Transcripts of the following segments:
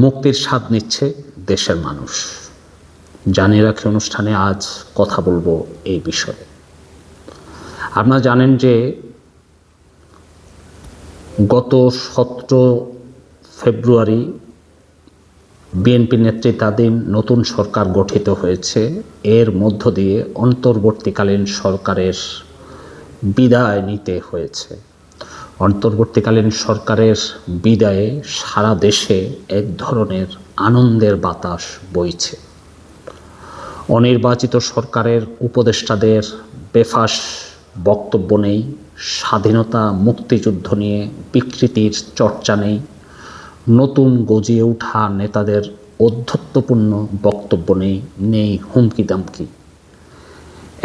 মুক্তির স্বাদ নিচ্ছে দেশের মানুষ। জানিয়ে রাখি অনুষ্ঠানে আজ কথা বলব এই বিষয়ে। আপনারা জানেন যে গত সতেরো ফেব্রুয়ারি বিএনপি নেতৃত্বাধীন নতুন সরকার গঠিত হয়েছে। এর মধ্য দিয়ে অন্তর্বর্তীকালীন সরকারের বিদায় নিতে হয়েছে। অন্তর্বর্তীকালীন সরকারের বিদায়ে সারা দেশে এক ধরনের আনন্দের বাতাস বইছে। অনির্বাচিত সরকারের উপদেষ্টাদের বেফাস বক্তব্য নেই, স্বাধীনতা মুক্তিযুদ্ধ নিয়ে বিকৃতির চর্চা নেই, নতুন গজিয়ে ওঠা নেতাদের অধ্যত্বপূর্ণ বক্তব্য নেই নেই হুমকি দামকি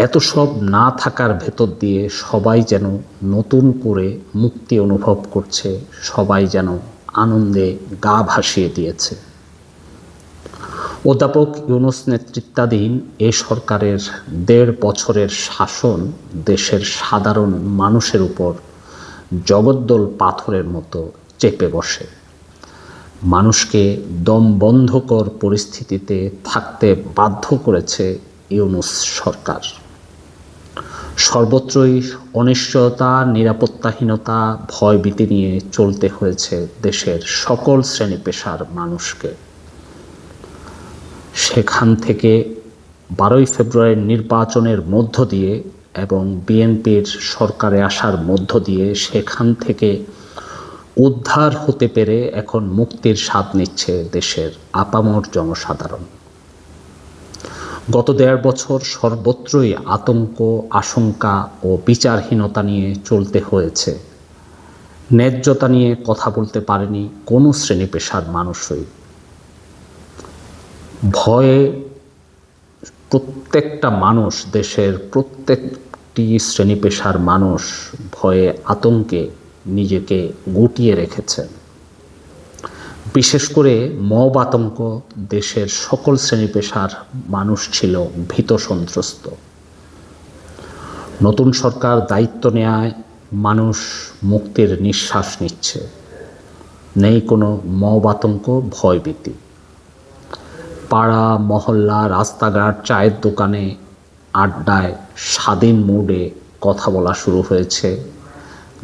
এত সব না থাকার ভেতর দিয়ে সবাই যেন নতুন করে মুক্তি অনুভব করছে, সবাই যেন আনন্দে গা ভাসিয়ে দিয়েছে। অধ্যাপক ইউনুস নেতৃত্বাধীন এ সরকারের দেড় বছরের শাসন দেশের সাধারণ মানুষের উপর জগদ্দল পাথরের মতো চেপে বসে। মানুষকে দম বন্ধকর পরিস্থিতিতে থাকতে বাধ্য করেছে ইউনুস সরকার। সর্বত্রই অনিশ্চয়তা, নিরাপত্তাহীনতা ভয়ভীতি নিয়ে চলতে হয়েছে দেশের সকল শ্রেণি পেশার মানুষকে। সেখান থেকে বারোই ফেব্রুয়ারির নির্বাচনের মধ্য দিয়ে এবং বিএনপির সরকারে আসার মধ্য দিয়ে সেখান থেকে উদ্ধার হতে পেরে এখন মুক্তির স্বাদ নিচ্ছে দেশের আপামর জনসাধারণ। গত দেড় বছর সর্বত্রই আতঙ্ক, আশঙ্কা ও বিচারহীনতা নিয়ে চলতে হয়েছে। ন্যায্যতা নিয়ে কথা বলতে পারেনি কোনো শ্রেণি পেশার মানুষই। ভয়ে প্রত্যেকটা মানুষ, দেশের প্রত্যেকটি শ্রেণি পেশার মানুষ ভয়ে আতঙ্কে নিজেকে গুটিয়ে রেখেছেন। বিশেষ করে মব আতঙ্ক দেশের সকল শ্রেণি পেশার মানুষ ছিল ভীত সন্ত্রস্ত। নতুন সরকার দায়িত্ব নেয় মানুষ মুক্তির নিঃশ্বাস নিচ্ছে। নেই কোনো মব আতঙ্ক ভয়ভীতি পাড়া, মহল্লা, রাস্তাঘাট, চায়ের দোকানে আড্ডায় স্বাধীন মুডে কথা বলা শুরু হয়েছে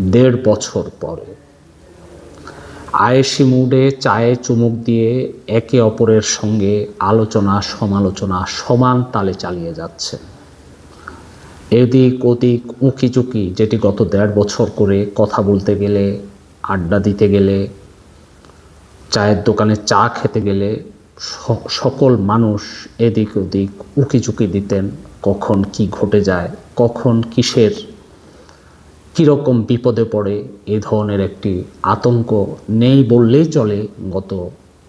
দেড় বছর পরে। আয়েসি মুডে চায়ে চুমুক দিয়ে একে অপরের সঙ্গে আলোচনা, সমালোচনা, সমান তালে চালিয়ে যাচ্ছে। এদিক ওদিক উঁকি চুকি যেটি গত দেড় বছর করে কথা বলতে গেলে, আড্ডা দিতে গেলে, চায়ের দোকানে চা খেতে গেলে সকল মানুষ এদিক ওদিক উঁকি চুকি দিতেন, কখন কি ঘটে যায়, কখন কিসের কীরকম বিপদে পড়ে এ ধরনের একটি আতঙ্ক নেই বললেই চলে গত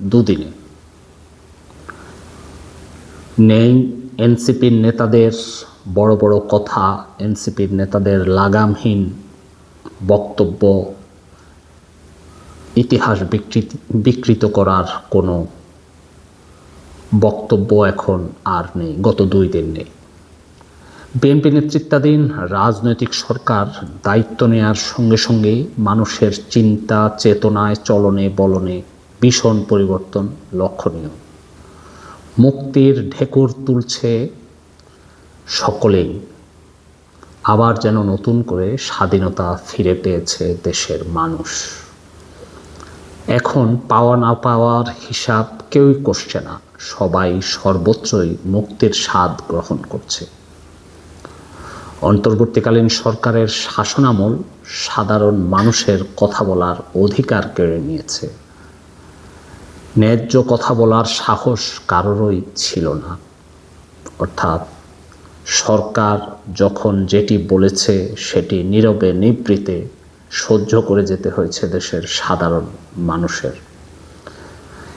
দুদিনে। নেই এনসিপির নেতাদের বড় বড় কথা, এনসিপির নেতাদের লাগামহীন বক্তব্য, ইতিহাস বিকৃত বিকৃত করার কোনো বক্তব্য এখন আর নেই, গত দুই দিন নেই। বিএনপি নেতৃত্বাধীন রাজনৈতিক সরকার দায়িত্ব নেয়ার সঙ্গে সঙ্গে মানুষের চিন্তা, চেতনায় চলনে বলনে ভীষণ পরিবর্তন লক্ষণীয়। মুক্তির ঢেকুর তুলছে সকলেই। আবার যেন নতুন করে স্বাধীনতা ফিরে পেয়েছে দেশের মানুষ। এখন পাওয়া না পাওয়ার হিসাব কেউই করছে না। সবাই সর্বোচ্চই মুক্তির স্বাদ গ্রহণ করছে। অন্তর্বর্তীকালীন সরকারের শাসনামল সাধারণ মানুষের কথা বলার অধিকার কেড়ে নিয়েছে। ন্যায্য কথা বলার সাহস কারোরই ছিল না। অর্থাৎ সরকার যখন যেটি বলেছে সেটি নীরবে নিবৃতে সহ্য করে যেতে হয়েছে দেশের সাধারণ মানুষের।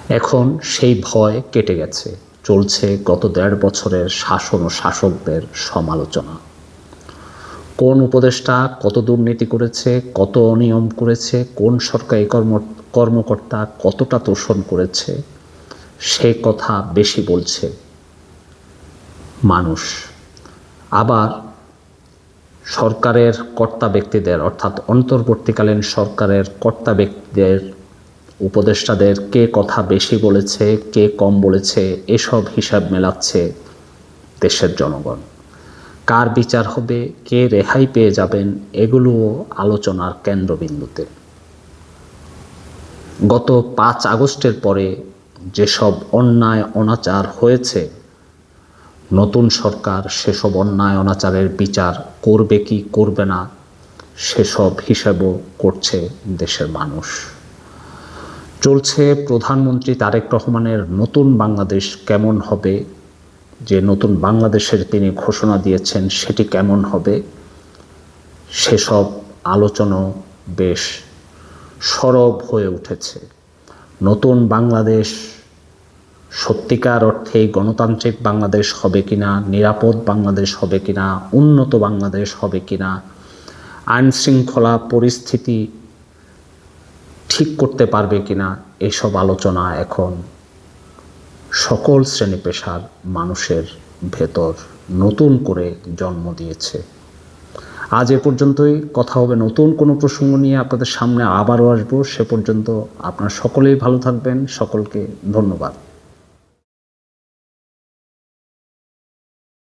এখন সেই ভয় কেটে গেছে, চলছে গত দেড় বছরের শাসন ও শাসকদের সমালোচনা। কোন উপদেষ্টা কত দুর্নীতি করেছে, কত অনিয়ম করেছে, কোন সরকারি কর্ম, কর্মকর্তা কতটা তোষণ করেছে, সে কথা বেশি বলছে মানুষ। আবার সরকারের কর্তা ব্যক্তিদের, অর্থাৎ অন্তর্বর্তীকালীন সরকারের কর্তা ব্যক্তিদের, উপদেষ্টাদের কে কথা বেশি বলেছে, কে কম বলেছে, এসব হিসাব মেলাচ্ছে দেশের জনগণ। কার বিচার হবে, কে রেহাই পেয়ে যাবেন, এগুলোও আলোচনার কেন্দ্রবিন্দুতে। গত পাঁচ আগস্টের পরে যেসব অন্যায় অনাচার হয়েছে, নতুন সরকার সেসব অন্যায় অনাচারের বিচার করবে কি করবে না, সেসব হিসাবও করছে দেশের মানুষ। চলছে প্রধানমন্ত্রী তারেক রহমানের নতুন বাংলাদেশ কেমন হবে যে নতুন বাংলাদেশের তিনি ঘোষণা দিয়েছেন সেটি কেমন হবে, সেসব আলোচনা বেশ সরব হয়ে উঠেছে। নতুন বাংলাদেশ সত্যিকার অর্থে গণতান্ত্রিক বাংলাদেশ হবে কিনা, নিরাপদ বাংলাদেশ হবে কিনা, উন্নত বাংলাদেশ হবে কিনা আইন শৃঙ্খলা পরিস্থিতি ঠিক করতে পারবে কিনা, এসব আলোচনা এখন সকল শ্রেণি পেশার মানুষের ভেতর নতুন করে জন্ম দিয়েছে। আজ এ পর্যন্তই। কথা হবে নতুন কোনো প্রসঙ্গ নিয়ে আপনাদের সামনে আবারও আসব। সে পর্যন্ত আপনার সকলেই ভালো থাকবেন। সকলকে ধন্যবাদ।